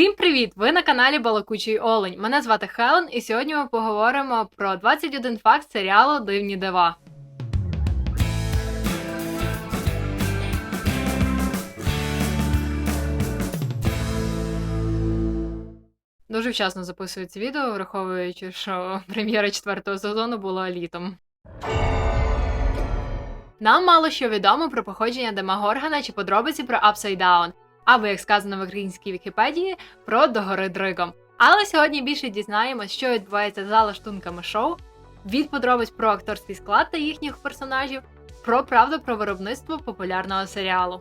Всім привіт! Ви на каналі Балакучий Олень. Мене звати Хелен, і сьогодні ми поговоримо про 21 факт серіалу Дивні дива. Дуже вчасно записую це відео, враховуючи, що прем'єра четвертого сезону була літом. Нам мало що відомо про походження Демагоргана чи подробиці про Upside Down, або, як сказано в українській Вікіпедії, про догори Дригом. Але сьогодні більше дізнаємось, що відбувається за лаштунками шоу, від подробиць про акторський склад та їхніх персонажів, про правду про виробництво популярного серіалу.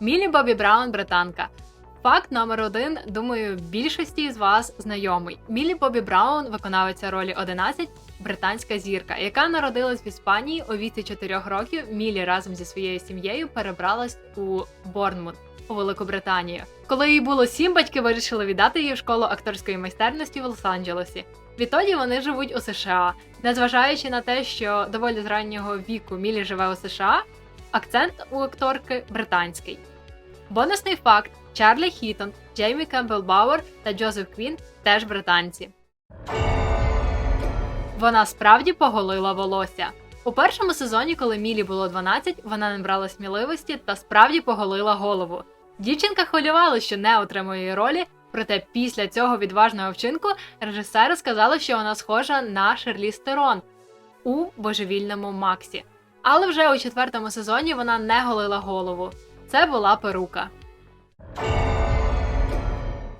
Мілі Бобі Браун британка. Факт номер один, думаю, більшості з вас знайомий. Мілі Бобі Браун, виконавиця ролі 11, британська зірка, яка народилась в Іспанії у віці 4 років. Мілі разом зі своєю сім'єю перебралась у Борнмут у Велику Британію. Коли їй було сім, батьки вирішили віддати її в школу акторської майстерності в Лос-Анджелесі. Відтоді вони живуть у США. Незважаючи на те, що доволі з раннього віку Мілі живе у США, акцент у акторки британський. Бонусний факт: Чарлі Хітон, Джеймі Кемпбелл Бауер та Джозеф Квін теж британці. Вона справді поголила волосся. У першому сезоні, коли Мілі було 12, вона набрала сміливості та справді поголила голову. Дівчинка хвилювала, що не отримує її ролі, проте після цього відважного вчинку режисери сказали, що вона схожа на Шерлі Стерон у божевільному Максі. Але вже у четвертому сезоні вона не голила голову. Це була перука.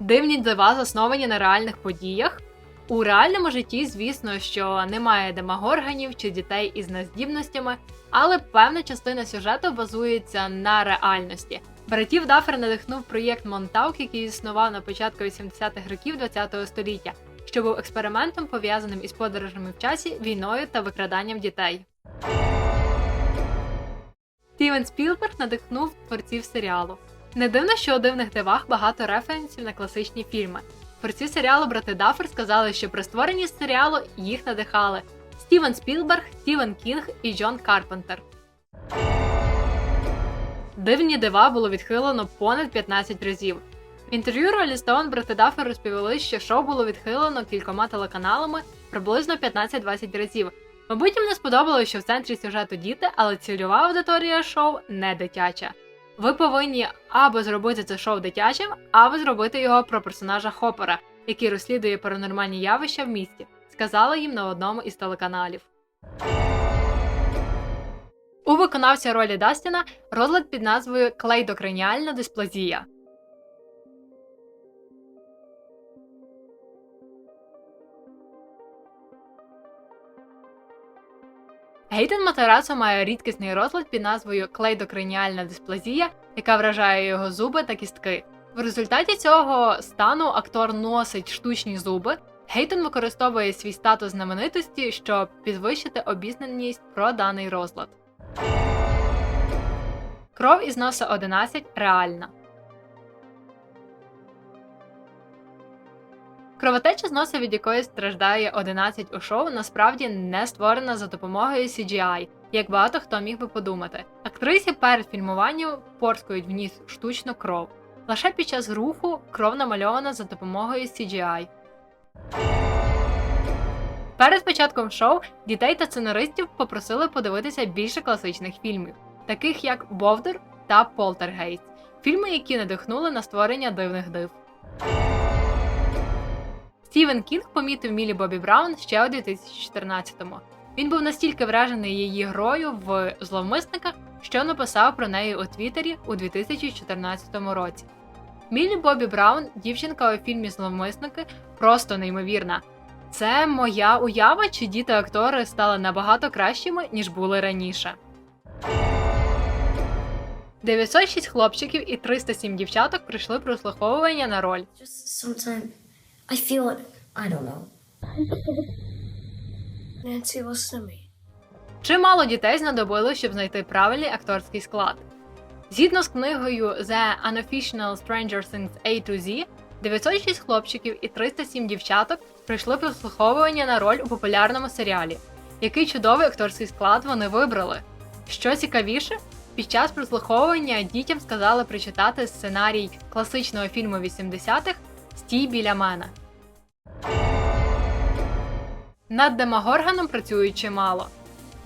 Дивні дива засновані на реальних подіях. У реальному житті, звісно, що немає демагорганів чи дітей із нездібностями, але певна частина сюжету базується на реальності. Братів Дафер надихнув проєкт Монтаук, який існував на початку 80-х років ХХ століття, що був експериментом пов'язаним із подорожами в часі, війною та викраданням дітей. Стівен Спілберг надихнув творців серіалу. Не дивно, що у дивних дивах багато референсів на класичні фільми. Творці серіалу Брати Даффер сказали, що при створенні серіалу їх надихали Стівен Спілберг, Стівен Кінг і Джон Карпентер. Дивні дива було відхилено понад 15 разів. В інтерв'ю Стоун брати Даффер розповіли, що шоу було відхилено кількома телеканалами приблизно 15-20 разів. Мабуть, їм не сподобалося, що в центрі сюжету діти, але цільова аудиторія шоу не дитяча. Ви повинні або зробити це шоу дитячим, або зробити його про персонажа Хопера, який розслідує паранормальні явища в місті, Сказала їм на одному із телеканалів. У виконавця ролі Дастіна розлад під назвою клейдокраніальна дисплазія. Гейтен Матерасо має рідкісний розлад під назвою клейдокраніальна дисплазія, яка вражає його зуби та кістки. В результаті цього стану актор носить штучні зуби. Гейтон використовує свій статус знаменитості, щоб підвищити обізнаність про даний розлад. Кров із носа 11 реальна. Кровотеча з носа, від якої страждає 11 у шоу, насправді не створена за допомогою CGI, як багато хто міг би подумати. Актрисі перед фільмуванням порскують в ніс штучну кров. Лише під час руху кров намальована за допомогою CGI. Перед початком шоу дітей та сценаристів попросили подивитися більше класичних фільмів, таких як Бовдур та Полтергейст, фільми, які надихнули на створення дивних див. Стівен Кінг помітив Мілі Бобі Браун ще у 2014-му. Він був настільки вражений її грою в зловмисниках, що написав про неї у Твіттері у 2014 році. Мілі Бобі Браун, дівчинка у фільмі Зловмисники, просто неймовірна. Це моя уява, чи діти-актори стали набагато кращими, ніж були раніше. 906 хлопчиків і 307 дівчаток прийшли прослуховування на роль. I feel it. I don't know. Nancy, listen to me. Чимало дітей знадобилось, щоб знайти правильний акторський склад. Згідно з книгою The Unofficial Stranger Things A to Z, 906 хлопчиків і 307 дівчаток прийшли прослуховування на роль у популярному серіалі. Який чудовий акторський склад вони вибрали. Що цікавіше, Під час прослуховування дітям сказали прочитати сценарій класичного фільму 80-х Стій біля мене. Над Демагорганом працюють чимало.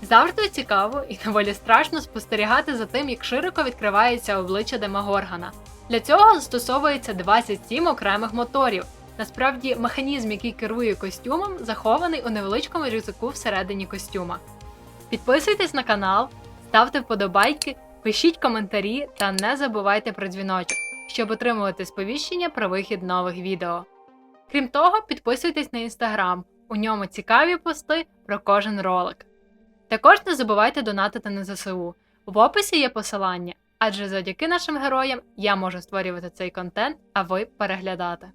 Завжди цікаво і доволі страшно спостерігати за тим, як широко відкривається обличчя Демагоргана. Для цього застосовується 27 окремих моторів. Насправді, механізм, який керує костюмом, захований у невеличкому рюкзаку всередині костюма. Підписуйтесь на канал, ставте вподобайки, пишіть коментарі та не забувайте про дзвіночок, щоб отримувати сповіщення про вихід нових відео. Крім того, підписуйтесь на інстаграм, у ньому цікаві пости про кожен ролик. Також не забувайте донатити на ЗСУ. В описі є посилання, адже завдяки нашим героям я можу створювати цей контент, а ви переглядати.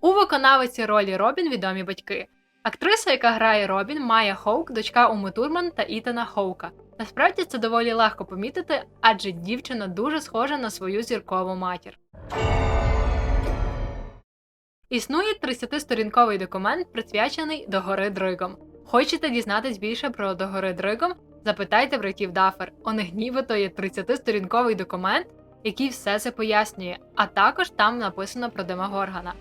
У виконавиці ролі Робін відомі батьки. Актриса, яка грає Робін, Майя Хоук, дочка Уми Турман та Ітана Хоука. Насправді це доволі легко помітити, адже дівчина дуже схожа на свою зіркову матір. Існує 30-сторінковий документ, присвячений до гори Дригом. Хочете дізнатись більше про до гори Дригом? Запитайте братів Дафер. У них нібито є 30-сторінковий документ, який все це пояснює, а також там написано про Демагоргана.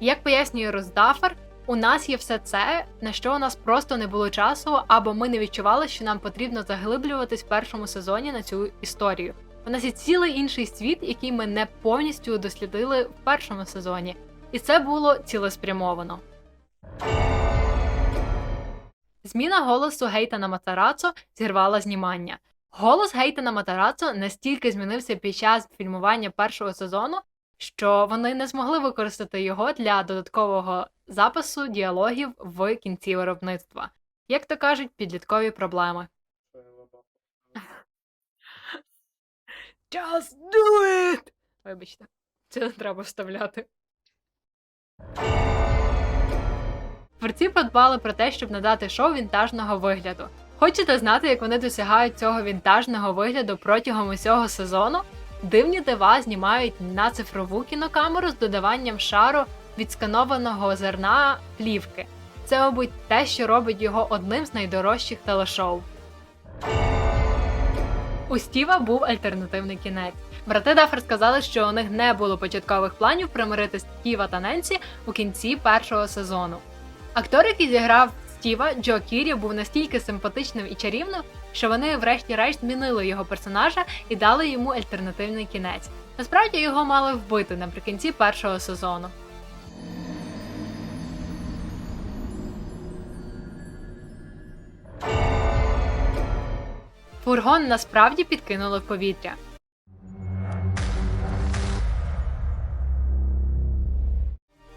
Як пояснює Роздафер, у нас є все це, на що у нас просто не було часу, або ми не відчували, що нам потрібно заглиблюватись в першому сезоні на цю історію. У нас є цілий інший світ, який ми не повністю дослідили в першому сезоні, і це було цілеспрямовано. Зміна голосу Гейтана Матарацо зірвала знімання. Голос Гейтана Матарацо настільки змінився під час фільмування першого сезону, що вони не змогли використати його для додаткового запису діалогів в кінці виробництва. Як то кажуть, підліткові проблеми. Just do it! Вибачте, це не треба вставляти. Творці подбали про те, щоб надати шоу вінтажного вигляду. Хочете знати, як вони досягають цього вінтажного вигляду протягом усього сезону? Дивні дива знімають на цифрову кінокамеру з додаванням шару відсканованого зерна плівки. Це, мабуть, те, що робить його одним з найдорожчих телешоу. У Стіва був альтернативний кінець. Брати Даффер сказали, що у них не було початкових планів примирити Стіва та Ненсі у кінці першого сезону. Актор, який зіграв Стіва, Джо Кірі, був настільки симпатичним і чарівним, що вони, врешті-решт, змінили його персонажа і дали йому альтернативний кінець. Насправді його мали вбити наприкінці першого сезону. Фургон насправді підкинули в повітря.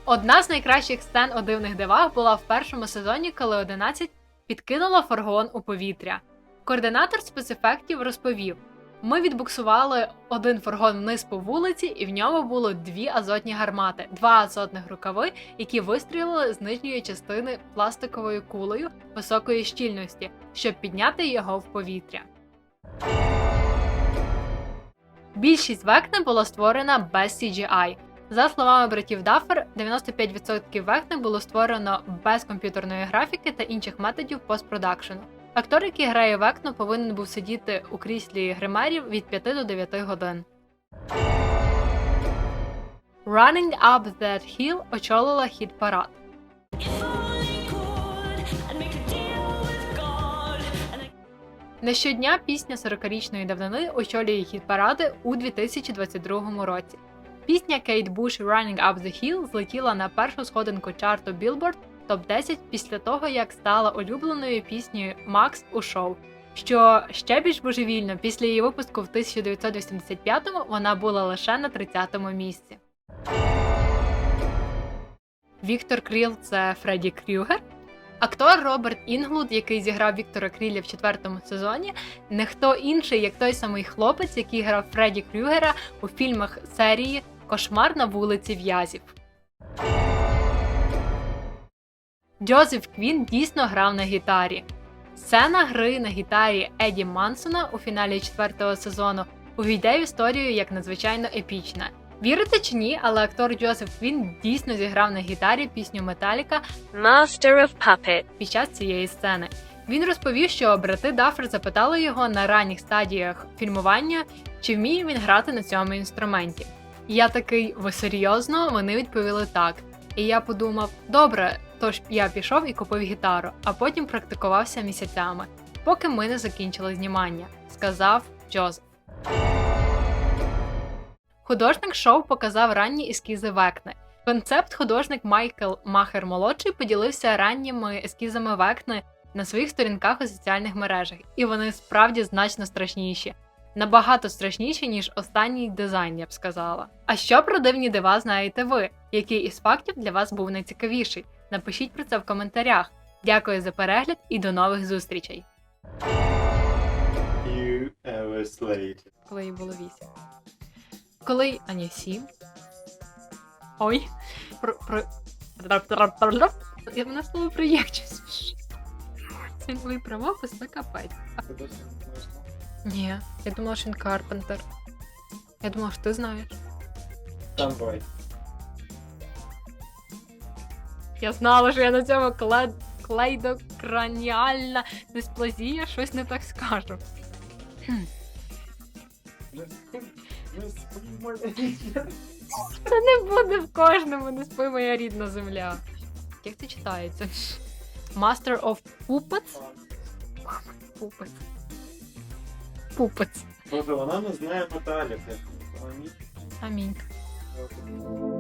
Одна з найкращих сцен у дивних дивах була в першому сезоні, коли 11 підкинула фургон у повітря. Координатор спецефектів розповів: ми відбуксували один фургон вниз по вулиці, і в ньому було дві азотні гармати, два азотних рукави, які вистрілили з нижньої частини пластиковою кулею високої щільності, щоб підняти його в повітря. Більшість векне було створена без CGI. За словами братів Даффер, 95% векне було створено без комп'ютерної графіки та інших методів постпродакшену. Актор, який грає векно, повинен був сидіти у кріслі гримерів від 5 до 9 годин. Running Up That Hill очолила хіт парад. Не щодня пісня 40-річної давнини очолює хіт паради у 2022 році. Пісня Кейт Буш Running Up the Hill злетіла на першу сходинку чарту Billboard топ 10 після того, як стала улюбленою піснею Макс у шоу. Що ще більш божевільно, після її випуску в 1985-му вона була лише на 30-му місці. Віктор Кріл це Фредді Крюгер. Актор Роберт Інглуд, який зіграв Віктора Кріля в четвертому сезоні, не хто інший, як той самий хлопець, який грав Фредді Крюгера у фільмах серії Кошмар на вулиці В'язів. Джозеф Квін дійсно грав на гітарі. Сцена гри на гітарі Еді Мансона у фіналі четвертого сезону увійде в історію як надзвичайно епічна. Вірите чи ні, але актор Джозеф Квін дійсно зіграв на гітарі пісню Металіка Master of Puppet. під час цієї сцени. Він розповів, що брати Даффер запитали його на ранніх стадіях фільмування, чи вміє він грати на цьому інструменті. І Я такий, ви серйозно? Вони відповіли так. І я подумав: добре, тож я пішов і купив гітару, а потім практикувався місяцями, поки ми не закінчили знімання, сказав Джозеф. Художник шоу показав ранні ескізи Векни. Концепт художник Майкл Махер молодший поділився ранніми ескізами Векни на своїх сторінках у соціальних мережах, і вони справді значно страшніші. Набагато страшніші, ніж останній дизайн, я б сказала. А що про дивні дива знаєте ви? Який із фактів для вас був найцікавіший? Напишіть про це в коментарях. Дякую за перегляд і до нових зустрічей. Коли їй було 8. Коли. А ні, 7. Ой. Про. про... Я мене слово проєкт. Це твої правопис це капець. Ні, я думала, що він Карпентер. Я думала, що ти знаєш. Sunboy. Я знала, що я на цьому кле... клейдокраніальна дисплазія щось не так скажу. Це не буде в кожному, не спи моя рідна земля. Як це читається? Master of Puppets? Puppets. Puppets. Боже, вона не знає металів. Амінь. Амінь. Амінь.